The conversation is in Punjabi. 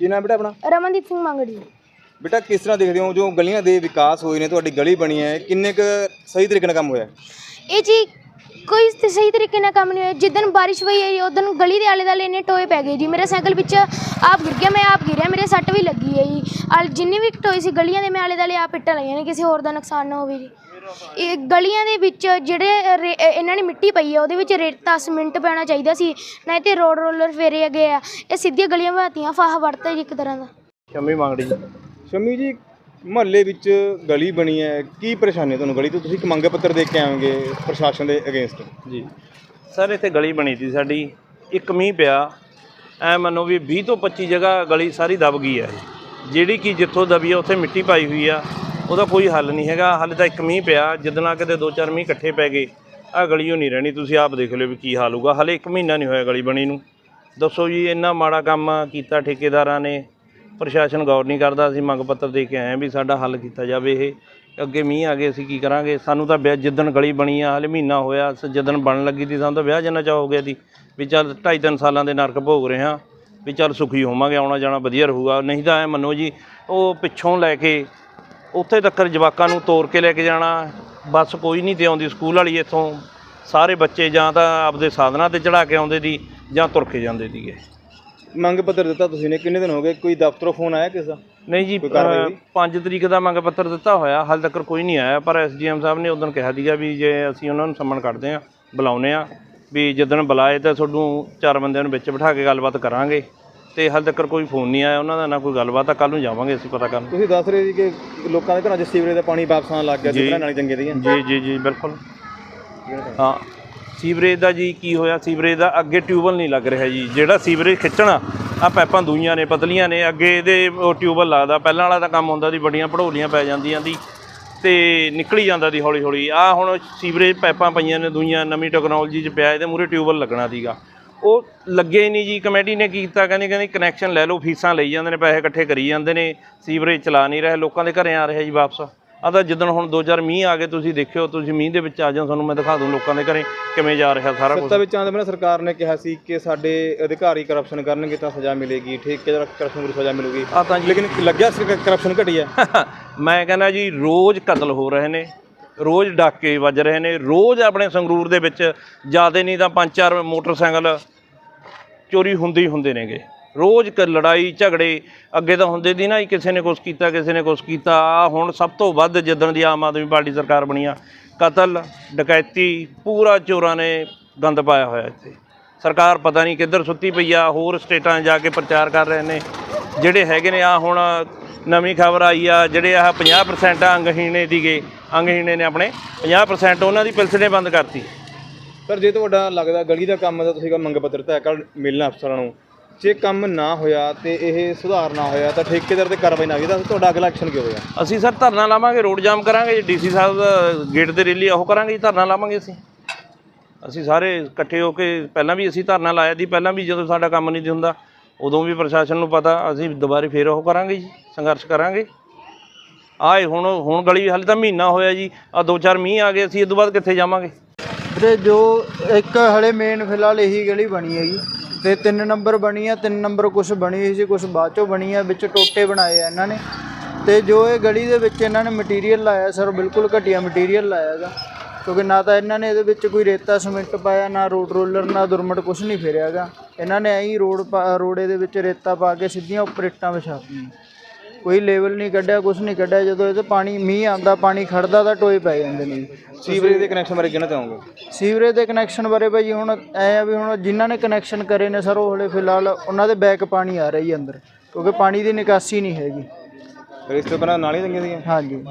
ਕੀ ਨਾਮ ਬੇਟਾ ਆਪਣਾ? ਰਮਨਦੀਪ ਸਿੰਘ ਮੰਗੜ। ਬੇਟਾ ਕਿਸ ਤਰ੍ਹਾਂ ਦੇਖਦੇ ਹੋ ਜੋ ਗਲੀਆਂ ਦੇ ਵਿਕਾਸ ਹੋਏ ਨੇ ਤੁਹਾਡੀ ਗਲੀ ਬਣੀ ਹੈ ਕਿੰਨੇ ਕੁ ਸਹੀ ਤਰੀਕੇ ਨਾਲ ਕੰਮ ਹੋਇਆ? ਇਹ ਜੀ ਕੋਈ ਤੇ ਸਹੀ ਤਰੀਕੇ ਨਾਲ ਕੰਮ ਨਹੀਂ ਹੋਇਆ। ਜਿੱਦਣ ਬਾਰਿਸ਼ ਹੋਈ ਹੈ ਉਦੋਂ ਗਲੀ ਦੇ ਆਲੇ ਦੁਆਲੇ ਇੰਨੇ ਟੋਏ ਪੈ ਗਏ ਜੀ। ਮੇਰੇ ਸਾਈਕਲ ਵਿੱਚ ਆਪ ਗਿਰ ਗਿਆ ਮੈਂ ਆਪ ਗਿਰਿਆ ਮੇਰੇ ਸੱਟ ਵੀ ਲੱਗੀ ਹੈ ਜੀ। ਆਲ ਜਿੰਨੀ ਵੀ ਟੋਏ ਸੀ ਗਲੀਆਂ ਦੇ ਮੈਂ ਆਲੇ ਦੁਆਲੇ ਆਪ ਪਿੱਟਾਂ ਲਾਈਆਂ ਨੇ ਕਿਸੇ ਹੋਰ ਦਾ ਨੁਕਸਾਨ ਨਾ ਹੋਵੇ ਜੀ। ਇਹ ਗਲੀਆਂ ਦੇ ਵਿੱਚ ਜਿਹੜੇ ਰੇ- ਇਹਨਾਂ ਨੇ ਮਿੱਟੀ ਪਈ ਹੈ ਉਹਦੇ ਵਿੱਚ ਰੇਤਾ ਸੀਮਿੰਟ ਪੈਣਾ ਚਾਹੀਦਾ ਸੀ। ਨਹੀਂ ਤੇ ਰੋਡ ਰੋਲਰ ਫੇਰੇ ਗਏ ਆ ਇਹ ਸਿੱਧੀਆਂ ਗਲੀਆਂ ਬਣਾਤੀਆਂ ਫਾਹਾ ਵੜਤਾ ਜੀ ਇੱਕ ਤਰ੍ਹਾਂ ਦਾ। ਸ਼ਮੀ ਮੰਗੜੀ ਜੀ। ਸ਼ਮੀ ਜੀ ਮਹੱਲੇ ਵਿੱਚ ਗਲੀ ਬਣੀ ਹੈ ਕੀ ਪਰੇਸ਼ਾਨੀ ਹੈ ਤੁਹਾਨੂੰ ਗਲੀ ਤੋਂ? ਤੁਸੀਂ ਇੱਕ ਮੰਗ ਪੱਤਰ ਦੇ ਕੇ ਆਓਗੇ ਪ੍ਰਸ਼ਾਸਨ ਦੇ ਅਗੇਂਸਟ। ਜੀ। ਸਰ ਇੱਥੇ ਗਲੀ ਬਣੀ ਸੀ ਸਾਡੀ। ਇੱਕ ਮੀਂਹ ਪਿਆ ਐ ਮੰਨੋ ਵੀ 20 ਤੋਂ 25 ਜਗ੍ਹਾ ਗਲੀ ਸਾਰੀ ਦਬ ਗਈ ਹੈ। ਜਿਹੜੀ ਕਿ ਜਿੱਥੋਂ ਦਬੀ ਆ ਉੱਥੇ ਮਿੱਟੀ ਪਾਈ ਹੋਈ ਆ। ਉਹਦਾ ਕੋਈ ਹੱਲ ਨਹੀਂ ਹੈਗਾ। ਹਾਲੇ ਤਾਂ ਇੱਕ ਮੀਂਹ ਪਿਆ ਜਿੱਦਣਾ ਕਿਤੇ ਦੋ ਚਾਰ ਮੀਂਹ ਇਕੱਠੇ ਪੈ ਗਏ। ਆ ਗਲੀ ਓ ਨਹੀਂ ਰਹਿਣੀ, ਤੁਸੀਂ ਆਪ ਦੇਖ ਲਿਓ ਵੀ ਕੀ ਹਾਲ ਹੋਊਗਾ। ਹਾਲੇ ਇੱਕ ਮਹੀਨਾ ਨਹੀਂ ਹੋਇਆ ਗਲੀ ਬਣੀ ਨੂੰ। ਦੱਸੋ ਜੀ, ਇੰਨਾ ਮਾੜਾ ਕੰਮ ਕੀਤਾ ਠੇਕੇਦਾਰਾਂ ਨੇ। ਪ੍ਰਸ਼ਾਸਨ ਗੌਰ ਨਹੀਂ ਕਰਦਾ, ਅਸੀਂ ਮੰਗ ਪੱਤਰ ਦੇ ਕੇ ਆਏ ਹਾਂ ਵੀ ਸਾਡਾ ਹੱਲ ਕੀਤਾ ਜਾਵੇ ਇਹ। ਅੱਗੇ ਮੀਂਹ ਆ ਗਏ, ਅਸੀਂ ਕੀ ਕਰਾਂਗੇ? ਸਾਨੂੰ ਤਾਂ ਵਿਆਹ, ਜਿੱਦਣ ਗਲੀ ਬਣੀ ਆ, ਹਲੇ ਮਹੀਨਾ ਹੋਇਆ, ਸ- ਜਿੱਦਣ ਬਣਨ ਲੱਗੀ ਸੀ, ਸਾਨੂੰ ਤਾਂ ਵਿਆਹ ਜਨਾ ਚਾਹ ਹੋ ਗਿਆ ਸੀ। ਵੀ ਚੱਲ ਢਾਈ ਤਿੰਨ ਸਾਲਾਂ ਦੇ ਨਰਕ ਭੋਗ ਰਹੇ ਹਾਂ, ਵੀ ਚੱਲ ਸੁਖੀ ਹੋਵਾਂਗੇ ਆਉਣਾ ਜਾਣਾ ਵਧੀਆ ਰਹੂਗਾ। ਨਹੀਂ ਤਾਂ ਐ ਮੰਨੋ ਜੀ, ਉਹ ਪਿੱਛੋਂ ਲੈ ਕੇ ਉੱਥੇ ਤੱਕ ਜਵਾਕਾਂ ਨੂੰ ਤੋਰ ਕੇ ਲੈ ਕੇ ਜਾਣਾ ਬੱਸ ਕੋਈ ਨਹੀਂ ਤੇ ਆਉਂਦੀ ਸਕੂਲ ਵਾਲੀ ਇੱਥੋਂ ਸਾਰੇ ਬੱਚੇ ਜਾਂ ਤਾਂ ਆਪਦੇ ਸਾਧਨਾਂ ਤੇ ਚੜਾ ਕੇ ਆਉਂਦੇ ਦੀ ਜਾਂ ਤੁਰ ਕੇ ਜਾਂਦੇ ਸੀਗੇ ਮੰਗ ਪੱਤਰ ਦਿੱਤਾ ਤੁਸੀਂ ਨੇ ਕਿੰਨੇ ਦਿਨ ਹੋ ਗਏ? ਕੋਈ ਦਫ਼ਤਰੋਂ ਫੋਨ ਆਇਆ ਕਿਸ ਦਾ? ਨਹੀਂ ਜੀ ਕੋਈ ਕਾਰਵਾਈ ਹੋਈ? 5 ਤਰੀਕ ਦਾ ਮੰਗ ਪੱਤਰ ਦਿੱਤਾ ਹੋਇਆ ਹਾਲ ਤੱਕ ਕੋਈ ਨਹੀਂ ਆਇਆ ਪਰ ਐਸਡੀਐਮ ਸਾਹਿਬ ਨੇ ਉਦੋਂ ਕਿਹਾ ਸੀਗਾ ਵੀ ਜੇ ਅਸੀਂ ਉਹਨਾਂ ਨੂੰ ਸੰਮਣ ਕਰਦੇ ਆ ਬੁਲਾਉਨੇ ਆ ਵੀ ਜਿੱਦਣ ਬੁਲਾਏ ਤਾਂ ਤੁਹਾਨੂੰ ਚਾਰ ਬੰਦਿਆਂ ਨੂੰ ਵਿੱਚ ਬਿਠਾ ਕੇ ਗੱਲਬਾਤ ਕਰਾਂਗੇ। ਤੇ ਹਾਲ ਤੱਕ ਕੋਈ ਫੋਨ ਨਹੀਂ ਆਇਆ ਉਹਨਾਂ ਦਾ ਨਾ ਕੋਈ ਗੱਲਬਾਤ ਆ। ਕੱਲ ਨੂੰ ਜਾਵਾਂਗੇ ਅਸੀਂ ਪਤਾ ਕਰਨ। ਤੁਸੀਂ ਦੱਸ ਰਹੇ ਸੀ ਕਿ ਲੋਕਾਂ ਦੇ ਘਰਾਂ 'ਚ ਸੀਵਰੇਜ ਦਾ ਪਾਣੀ ਵਾਪਸ ਆਉਣ ਲੱਗ ਗਿਆ ਜੀ। ਜਿੱਦਾਂ ਨਾਲੀ ਚੰਗੇ ਦੀਆਂ ਜੀ ਜੀ ਜੀ ਬਿਲਕੁਲ। ਹਾਂ। ਸੀਵਰੇਜ ਦਾ ਜੀ ਕੀ ਹੋਇਆ? ਸੀਵਰੇਜ ਦਾ ਅੱਗੇ ਟਿਊਬਲ ਨਹੀਂ ਲੱਗ ਰਿਹਾ ਜੀ। ਜਿਹੜਾ ਸੀਵਰੇਜ ਖਿੱਚਣਾ ਆ ਪਾਈਪਾਂ ਦੂਈਆਂ ਨੇ ਪਤਲੀਆਂ ਨੇ ਅੱਗੇ ਇਹਦੇ ਉਹ ਟਿਊਬਲ ਲੱਗਦਾ। ਪਹਿਲਾਂ ਵਾਲਾ ਤਾਂ ਕੰਮ ਹੁੰਦਾ ਸੀ ਵੱਡੀਆਂ ਭੜੋਲੀਆਂ ਪੈ ਜਾਂਦੀਆਂ ਦੀ ਤੇ ਨਿਕਲੀ ਜਾਂਦਾ ਦੀ ਹੌਲੀ ਹੌਲੀ ਆ ਹੁਣ ਸੀਵਰੇਜ ਪਾਈਪਾਂ ਪਈਆਂ ਨੇ ਦੂਈਆਂ ਨਵੀਂ ਟੈਕਨੋਲੋਜੀ 'ਚ ਪਿਆ ਇਹਦੇ ਮੂਰੇ ਟਿਊਬਲ ਲੱਗਣਾ ਸੀਗਾ। ਉਹ ਲੱਗੇ ਨਹੀਂ ਜੀ ਕਮੇਟੀ ਨੇ ਕੀਤਾ ਕਹਿੰਦੇ ਕਹਿੰਦੇ ਕਨੈਕਸ਼ਨ ਲੈ ਲਓ ਫੀਸਾਂ ਲਈ ਜਾਂਦੇ ਨੇ ਪੈਸੇ ਇਕੱਠੇ ਕਰੀ ਜਾਂਦੇ ਨੇ ਸੀਵਰੇਜ ਚਲਾ ਨਹੀਂ ਰਹੇ ਲੋਕਾਂ ਦੇ ਘਰੇ ਆ ਰਿਹਾ ਜੀ ਵਾਪਸ। ਆ ਤਾਂ ਜਿੱਦਣ ਹੁਣ ਦੋ ਚਾਰ ਮੀਂਹ ਆ ਗਏ ਤੁਸੀਂ ਦੇਖਿਓ ਤੁਸੀਂ ਮੀਂਹ ਦੇ ਵਿੱਚ ਆ ਜਾਓ ਤੁਹਾਨੂੰ ਮੈਂ ਦਿਖਾ ਦੂੰ ਲੋਕਾਂ ਦੇ ਘਰੇ ਕਿਵੇਂ ਜਾ ਰਿਹਾ ਸਾਰਾ ਕੁਝ ਸੱਤਾ ਵਿੱਚ ਤੋਂ ਪਹਿਲਾਂ ਸਰਕਾਰ ਨੇ ਕਿਹਾ ਸੀ ਕਿ ਸਾਡੇ ਅਧਿਕਾਰੀ ਕਰਪਸ਼ਨ ਕਰਨਗੇ ਤਾਂ ਸਜ਼ਾ ਮਿਲੇਗੀ। ਠੇਕੇਦਾਰ ਕਰਪਸ਼ਨ ਨੂੰ ਸਜ਼ਾ ਮਿਲੂਗੀ। ਆ ਤਾਂ ਜੀ ਲੇਕਿਨ ਲੱਗਿਆ ਸੀ ਕਰਪਸ਼ਨ ਘਟੀ ਹੈ। ਮੈਂ ਕਹਿੰਦਾ ਜੀ ਰੋਜ਼ ਕਤਲ ਹੋ ਰਹੇ ਨੇ। ਰੋਜ਼ ਡਾਕੇ ਵੱਜ ਰਹੇ ਨੇ, ਰੋਜ਼ ਆਪਣੇ ਸੰਗਰੂਰ ਦੇ ਵਿੱਚ ਜ਼ਿਆਦਾ ਨਹੀਂ ਤਾਂ ਪੰਜ ਚਾਰ ਮੋਟਰਸਾਈਕਲ ਚੋਰੀ ਹੁੰਦੇ ਹੀ ਹੁੰਦੇ ਨੇਗੇ। ਰੋਜ਼ ਕ ਲੜਾਈ, ਝਗੜੇ, ਅੱਗੇ ਤਾਂ ਹੁੰਦੇ ਦੀ ਨਾ ਹੀ ਕਿਸੇ ਨੇ ਕੁਛ ਕੀਤਾ, ਕਿਸੇ ਨੇ ਕੁਛ ਕੀਤਾ, ਆਹ ਹੁਣ ਸਭ ਤੋਂ ਵੱਧ ਜਿੱਦਣ ਦੀ ਆਮ ਆਦਮੀ ਪਾਰਟੀ ਸਰਕਾਰ ਬਣੀ ਆ, ਕਤਲ, ਡਕੈਤੀ, ਪੂਰਾ ਚੋਰਾਂ ਨੇ ਗੰਦ ਪਾਇਆ ਹੋਇਆ ਇੱਥੇ। ਸਰਕਾਰ ਪਤਾ ਨਹੀਂ ਕਿੱਧਰ ਸੁੱਤੀ ਪਈ ਆ, ਹੋਰ ਸਟੇਟਾਂ 'ਚ ਜਾ ਕੇ ਪ੍ਰਚਾਰ ਕਰ ਰਹੇ ਨੇ, ਜਿਹੜੇ ਹੈਗੇ ਨੇ ਆ ਹੁਣ ਨਵੀਂ ਖਬਰ ਆਈ ਆ ਜਿਹੜੇ ਆਹ 50% ਅੰਗਹੀਣੇ ਦੀਗੇ ਅੰਗਹੀਣੇ ਨੇ ਆਪਣੇ 50% ਉਹਨਾਂ ਦੀ ਪਿਲਸਣੇ ਬੰਦ ਕਰਤੀ। ਪਰ ਜੇ ਤੁਹਾਡਾ ਲੱਗਦਾ ਗਲੀ ਦਾ ਕੰਮ ਤਾਂ ਤੁਸੀਂ ਕਾ ਮੰਗ ਪੱਤਰ ਤੈਅ ਕਰ ਮਿਲਣਾ ਅਫਸਰਾਂ ਨੂੰ। ਜੇ ਕੰਮ ਨਾ ਹੋਇਆ ਤੇ ਇਹ ਸੁਧਾਰ ਨਾ ਹੋਇਆ ਤਾਂ ਠੇਕੇਦਾਰ ਤੇ ਕਾਰਵਾਈ ਨਾ ਹੋਈ ਤਾਂ ਤੁਹਾਡਾ ਅਗਲਾ ਐਕਸ਼ਨ ਕੀ ਹੋਵੇਗਾ ਅਸੀਂ ਸਰ ਧਰਨਾ ਲਾਵਾਂਗੇ ਰੋਡ ਜਾਮ ਕਰਾਂਗੇ ਡੀਸੀ ਸਾਹਿਬ ਦਾ ਗੇਟ ਦੇ ਰੈਲੀ ਉਹ ਕਰਾਂਗੇ ਜੀ ਧਰਨਾ ਲਾਵਾਂਗੇ ਅਸੀਂ। ਅਸੀਂ ਸਾਰੇ ਇਕੱਠੇ ਹੋ ਕੇ ਪਹਿਲਾਂ ਵੀ ਅਸੀਂ ਧਰਨਾ ਲਾਇਆ ਸੀ ਪਹਿਲਾਂ ਵੀ ਜਦੋਂ ਸਾਡਾ ਕੰਮ ਨਹੀਂ ਹੁੰਦਾ ਉਦੋਂ ਵੀ ਪ੍ਰਸ਼ਾਸਨ ਨੂੰ ਪਤਾ ਅਸੀਂ ਦੁਬਾਰੇ ਫੇਰ ਉਹ ਕਰਾਂਗੇ ਜੀ। ਸੰਘਰਸ਼ ਕਰਾਂਗੇ। ਆਏ ਹੁਣ ਹੁਣ ਗਲੀ ਹਾਲੇ ਤਾਂ ਮਹੀਨਾ ਹੋਇਆ ਜੀ। ਆ ਦੋ ਚਾਰ ਮੀਂਹ ਆ ਗਏ, ਅਸੀਂ ਇਹ ਤੋਂ ਬਾਅਦ ਕਿੱਥੇ ਜਾਵਾਂਗੇ? ਵੀਰੇ, ਜੋ ਇੱਕ ਹਲੇ ਮੇਨ ਫਿਲਹਾਲ ਇਹੀ ਗਲੀ ਬਣੀ ਹੈਗੀ ਤੇ ਤਿੰਨ ਨੰਬਰ ਬਣੀ ਆ, ਤਿੰਨ ਨੰਬਰ ਕੁਝ ਬਣੀ ਹੋਈ ਸੀ ਕੁਝ ਬਾਅਦ ਚੋਂ ਬਣੀ ਆ, ਵਿੱਚ ਟੋਟੇ ਬਣਾਏ ਆ ਇਹਨਾਂ ਨੇ। ਤੇ ਜੋ ਇਹ ਗਲੀ ਦੇ ਵਿੱਚ ਇਹਨਾਂ ਨੇ ਮਟੀਰੀਅਲ ਲਾਇਆ, ਸਰ, ਬਿਲਕੁਲ ਘਟੀਆ ਮਟੀਰੀਅਲ ਲਾਇਆ ਹੈਗਾ। ਕਿਉਂਕਿ ਨਾ ਤਾਂ ਇਹਨਾਂ ਨੇ ਇਹਦੇ ਵਿੱਚ ਕੋਈ ਰੇਤਾ ਸੀਮਿੰਟ ਪਾਇਆ, ਨਾ ਰੋਡ ਰੋਲਰ ਨਾ ਦੁਰਮਟ ਕੁਝ ਨਹੀਂ ਫੇਰਿਆ ਹੈਗਾ। ਇਹਨਾਂ ਨੇ ਐਂ ਰੋਡ ਪਾ- ਰੋੜੇ ਦੇ ਵਿੱਚ ਰੇਤਾ ਪਾ ਕੇ ਸਿੱਧੀਆਂ ਉੱਪਰ ਇੱਟਾਂ ਵਿਛਾਤੀਆਂ ਕੋਈ ਲੈਵਲ ਨਹੀਂ ਕੱਢਿਆ ਕੁਝ ਨਹੀਂ ਕੱਢਿਆ। ਜਦੋਂ ਇਹ ਤੇ ਪਾਣੀ ਮੀਂਹ ਆਉਂਦਾ ਪਾਣੀ ਖੜਦਾ ਤਾਂ ਟੋਏ ਪੈ ਜਾਂਦੇ ਨੇ। ਸੀਵਰੇਜ ਦੇ ਕਨੈਕਸ਼ਨ ਬਾਰੇ ਕਹਿਣਾ ਚਾਹੋਗੇ ਸੀਵਰੇਜ ਦੇ ਕਨੈਕਸ਼ਨ ਬਾਰੇ ਭਾਈ ਹੁਣ ਐ ਆ ਵੀ ਹੁਣ ਜਿਨ੍ਹਾਂ ਨੇ ਕਨੈਕਸ਼ਨ ਕਰੇ ਨੇ ਸਰ ਉਹ ਹਲੇ ਫਿਲਹਾਲ ਉਹਨਾਂ ਦੇ ਬੈਕ ਪਾਣੀ ਆ ਰਹੀ ਹੈ ਅੰਦਰ। ਕਿਉਂਕਿ ਪਾਣੀ ਦੀ ਨਿਕਾਸੀ ਨਹੀਂ ਹੈਗੀ। ਫਿਰ ਇਸ ਤੋਂ ਪਹਿਲਾਂ ਨਾਲੀਆਂ ਚੰਗੀਆਂ ਸੀਗੀਆਂ? ਹਾਂਜੀ।